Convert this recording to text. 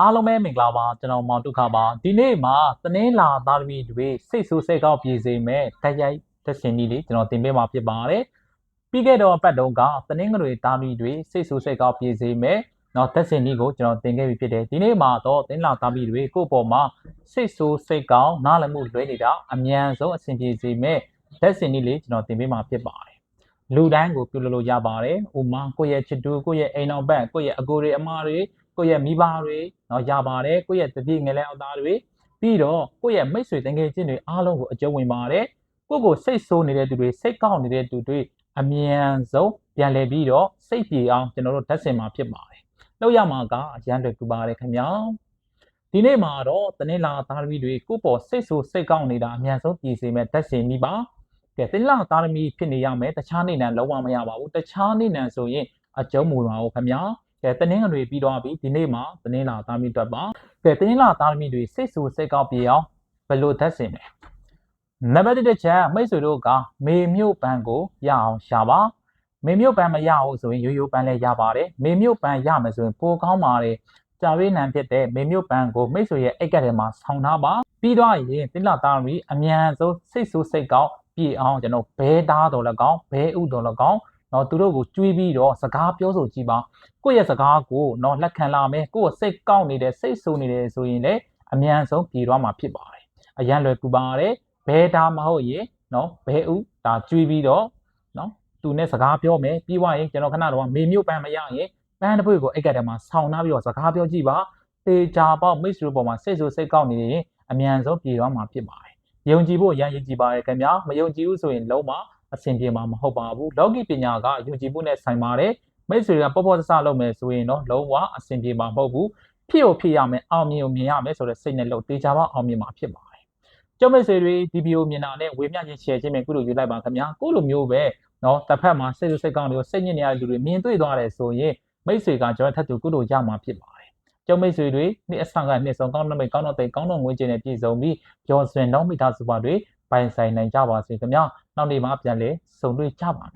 အားလုံးပဲမင်္ဂလာပါကျွန်တော်မောင်ဒုက္ခပါဒီနေ့မှာတနင်္လာသားသမီးတွေစိတ်ဆိုးစိတ်ကောက်ပြေစေမဲ့တိုက်ရိုက်သက်ရှင်ကြီးလေးကျွန်တော်တင်ပေးမှာဖြစ်ပါတယ်ပြီးခဲ့တော့ပတ်တုန်းကတနင်္ဂနွေသားသမီးတွေစိတ်ဆိုးစိတ်ကောက်ပြေစေမဲ့နော်သက်ရှင်ကြီးကိုကျွန်တော်တင်ခဲ့ပြီးဖြစ်တယ်ဒီနေ့မှာတော့တနင်္လာသားသမီးတွေကိုယ့်ပေါ်မှာစိတ်ဆိုးစိတ်ကောက်နားလည်မှုလွဲနေတာအမြန်ဆုံးအဆင်ပြေစေမဲ့သက်ရှင်ကြီးလေးကျွန်တော်တင်ပေးမှာဖြစ်ပါတယ်လူတိုင်းကိုပြုလုပ်လို့ရပါတယ်။ဥမာကိုယ့်ရဲ့ချစ်သူကိုယ့်ရဲ့အိမ်အောင်ဘက်ကိုယ့်ရဲ့အကိုတွေအမတွေ ကိုယ့်ရဲ့မိဘတွေနော်ရပါတယ်ကိုယ့်ရဲ့တပည့်ငလဲအောင်သားတွေပြီးတော့ကိုယ့်ရဲ့မိတ်ဆွေတငယ်ချင်းတွေအားလုံးကိုအကျုံးဝင်ပါတယ်ကိုယ့်ကိုစိတ်ဆိုးနေတဲ့သူတွေစိတ်ကောက်နေတဲ့သူတွေအမြန်ဆုံးပြန်လည်ပြီးတော့စိတ်ပြေအောင်ကျွန်တော်တို့ဓာတ်ဆင်မှာဖြစ်ပါတယ်လောက်ရမှာကအရန်တွေပြပါတယ်ခင်ဗျာဒီနေ့မှာတော့တနင်္လာသားသမီးတွေကိုယ့်ပေါ်စိတ်ဆိုးစိတ်ကောက်နေတာအမြန်ဆုံးပြေစေမဲ့ဓာတ်ဆင်မိပါကဲတနင်္လာသားသမီးဖြစ်နေရမယ်တခြားနေနံလုံးဝမရပါဘူးတခြားနေနံဆိုရင်အကျုံးမူပါဘူးခင်ဗျာ ကဲတင်းငွေပြီးတော့ပြီဒီနေ့မှာတင်းလာသားသမီးတွေ့ပါကဲတင်းလာသားသမီးတွေစိတ်ဆူစိတ်ကောက်ပြေအောင်ဘယ်လိုသက်စင်လဲနံပါတ်1ချက်မိတ်ဆွေတို့ကမေမြို့ပန်ကိုရအောင်ရှာပါမေမြို့ပန်မရအောင်ဆိုရင်ရိုးရိုးပန်လည်းရပါတယ်မေမြို့ပန်ရမယ်ဆိုရင်ပိုကောင်းပါတယ်ကြာဝေးနံဖြစ်တဲ့မေမြို့ပန်ကိုမိတ်ဆွေရဲ့အိတ်ကက်ထဲမှာဆောင်းထားပါပြီးတော့ရင်တင်းလာသားသမီးအမြန်ဆုံးစိတ်ဆူစိတ်ကောက်ပြည့်အောင်ကျွန်တော်ဘဲသားတော်လည်းကောင်းဘဲဥတော်လည်းကောင်း နော်သူတို့ကိုကြွေးပြီးတော့စကားပြောဆိုကြည့်ပါကိုယ့်ရဲ့စကားကိုနော်လက်ခံလာမယ်ကိုယ့်စိတ်ကောက်နေတယ်စိတ်ဆိုးနေတယ်ဆိုရင်လည်းအမြန်ဆုံးပြေသွားမှာဖြစ်ပါတယ်အရန်လွယ်ပူပါတယ်ဘဲဒါမဟုတ်ရေနော်ဘဲဥဒါကြွေးပြီးတော့နော်သူနဲ့စကားပြောမယ်ပြီးွားရင်ကျွန်တော်ခဏတော့မေမြို့ပန်းမရရင်ပန်းတစ်ပွေကိုအိတ်ကတည်းကဆောင်းနှားပြီးတော့စကားပြောကြည့်ပါသေချာပေါ့မိတ်ဆွေပေါ်မှာစိတ်ဆိုးစိတ်ကောက်နေရင်အမြန်ဆုံးပြေသွားမှာဖြစ်ပါတယ်ယုံကြည်ဖို့ရန်ရည်ကြည်ပါတယ်ခင်ဗျာမယုံကြည်ဘူးဆိုရင်လုံးဝ အဆင်ပြေမှာမဟုတ်ပါဘူးလောကီပညာကယုံကြည်မှုနဲ့ဆိုင်ပါတယ်မိတ်ဆွေကပေါ့ပေါ့ဆဆလုပ်မယ်ဆိုရင်တော့လုံးဝအဆင်ပြေမှာမဟုတ်ဘူးဖြစ်ကိုဖြစ်ရမယ်အောင်မြင်ကိုမြင်ရမယ်ဆိုတဲ့စိတ်နဲ့လုပ်တေချာပါအောင်မြင်မှာဖြစ်ပါတယ်ကျောင်းမိတ်ဆွေတွေဒီဗီဒီယိုမြင်တာနဲ့ဝေမျှခြင်း share ခြင်းပဲကုလို့ယူလိုက်ပါခင်ဗျာကုလိုမျိုးပဲနော်တစ်ဖက်မှာစိတ်ဆုစိတ်ကောင်းတွေကိုစိတ်ညစ်နေရတဲ့လူတွေမြင်တွေ့သွားတယ်ဆိုရင်မိတ်ဆွေကကျွန်တော်ထပ်တူကုလို့ရမှာဖြစ်ပါတယ်ကျောင်းမိတ်ဆွေတွေနေ့အဆောင်ကနေ့ဆောင်ကောင်းနမိတ်ကောင်းတော့တိတ်ကောင်းတော့ငွေချင်နဲ့ပြည်စုံပြီးကျော်စွင်နောက်မိသားစုပါတွေပိုင်ဆိုင်နိုင်ကြပါစေခင်ဗျာ နောက်နေ့မှပြန်လဲစုံတွေ့ကြပါမယ်